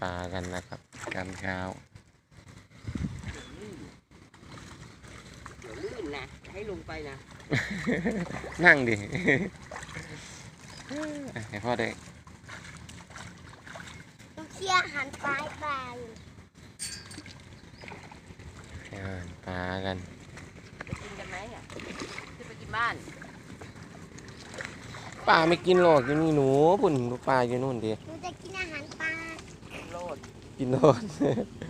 ปลากันนะครับกันเช้าเดี๋ยวลื่นนะอย่าให้ลงไปนะ นั่งดิให้พ่อได้ต้องเคลียร์อาหารปลาให้ปลาอยู่ให้อาหารปลากันจะกินกันไหมอะจะไปกินบ้านปลาไม่กินหรอกอยู่นี่หนูปุ่นดูปลาอยู่นู่นดิหนูจะกินอาหารปลาโลด กินโดน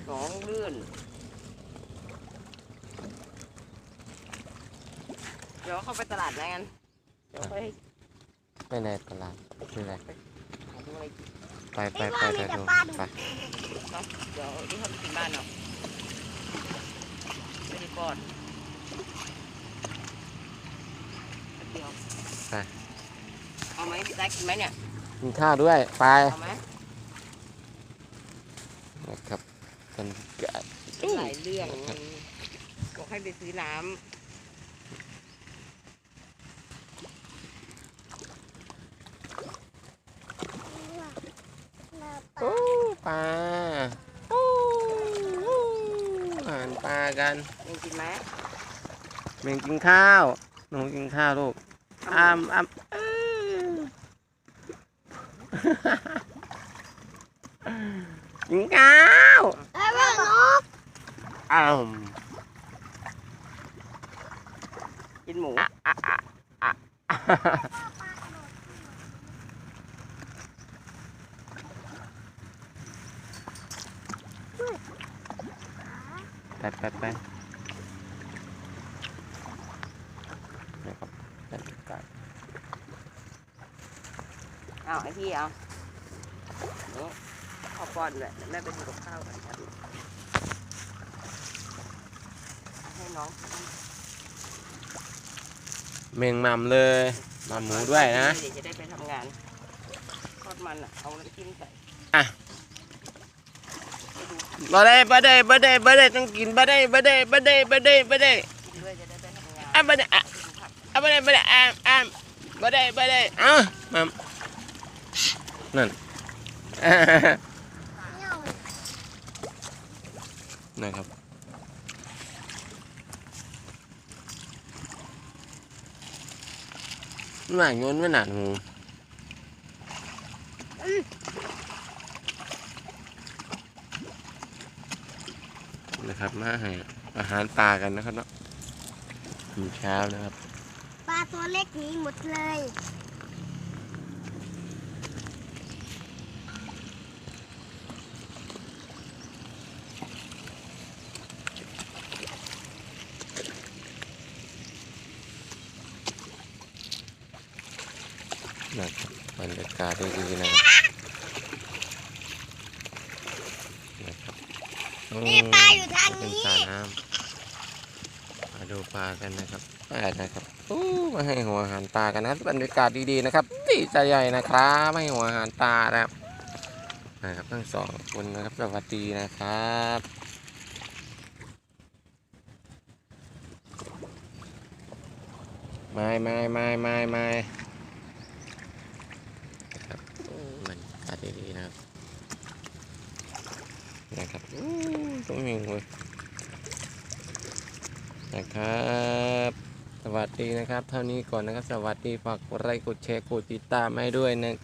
หนองลื่นเดี๋ยวเข้าไปตลาดแล้วกันเดี๋ยวค่อยไปในตลาดคืออะไรหาดูอะไรกินไปไปไปไปดูไปเนาะเดี๋ยวนี่เขาไปกินบ้านเนาะไม่ได้ก่อนแป๊บเดียวเอาไหมพี่แจ๊คกินไหมเนี่ยกินข้าวด้วยไปเอาไหม นะครับกันกะหลายเรื่องมันบอกให้ไปซื้อน้โอ้ปลาโอ้อาหารปลากันำยังกินไหมเมงกินข้าวหนูกินข้าวลูกอ้ามอ้ามเอ้ย กินข้าวเอ้ยว่านกอ้าวกินหมูไปไปไปนะครับบรรยากาศเอาไอพี่เอานี่ ข้าวป้อนเลยแม่ไปดูกับข้าวกันครับให้น้องกินเมงมัมเลยมัมหมูด้วยนะเดี๋ยวจะได้ไปทำงานทอดมันอะเอาน้ำจิ้มใส่อะไปดูบ่ได้บ่ได้บ่ได้บ่ได้ต้องกินบ่ได้บ่ได้บ่ได้บ่ได้บ่ได้กินด้วยจะได้ไปทำงานอะบ่ได้อะไปดูผักอะบ่ได้บ่ได้อะอะบ่ได้บ่ได้เอ้ามัมนั่น นะครับ หน่ายโยนไม่หนาหนูนะครับมาให้อาหารปลากันนะครับเนาะถึงเช้านะครับ ปลาตัวเล็กหนีหมดเลย นะครับบรรยากาศดีๆนะครับนะครับโอ้นี่ปลาอยู่ทางเป็นนี้สระน้ำมาดูปลากันนะครับไปนะครับโอ้มาให้หัวอาหารปลากันนะครับบรรยากาศดีๆนะครับดีใจใหญ่นะครับมาให้หัวอาหารปลานะครับนะครับทั้งสองคนนะครับสวัสดีนะครับไม่ไม่ไม่ไม่ไม่นะครับโอ้ ตัดดีๆนะครับนะครับอู้ต้องมีเลยนะครับสวัสดีนะครับ เท่านี้ก่อนนะครับ สวัสดีฝากกดไลค์กดแชร์กดติดตามให้ด้วยนะ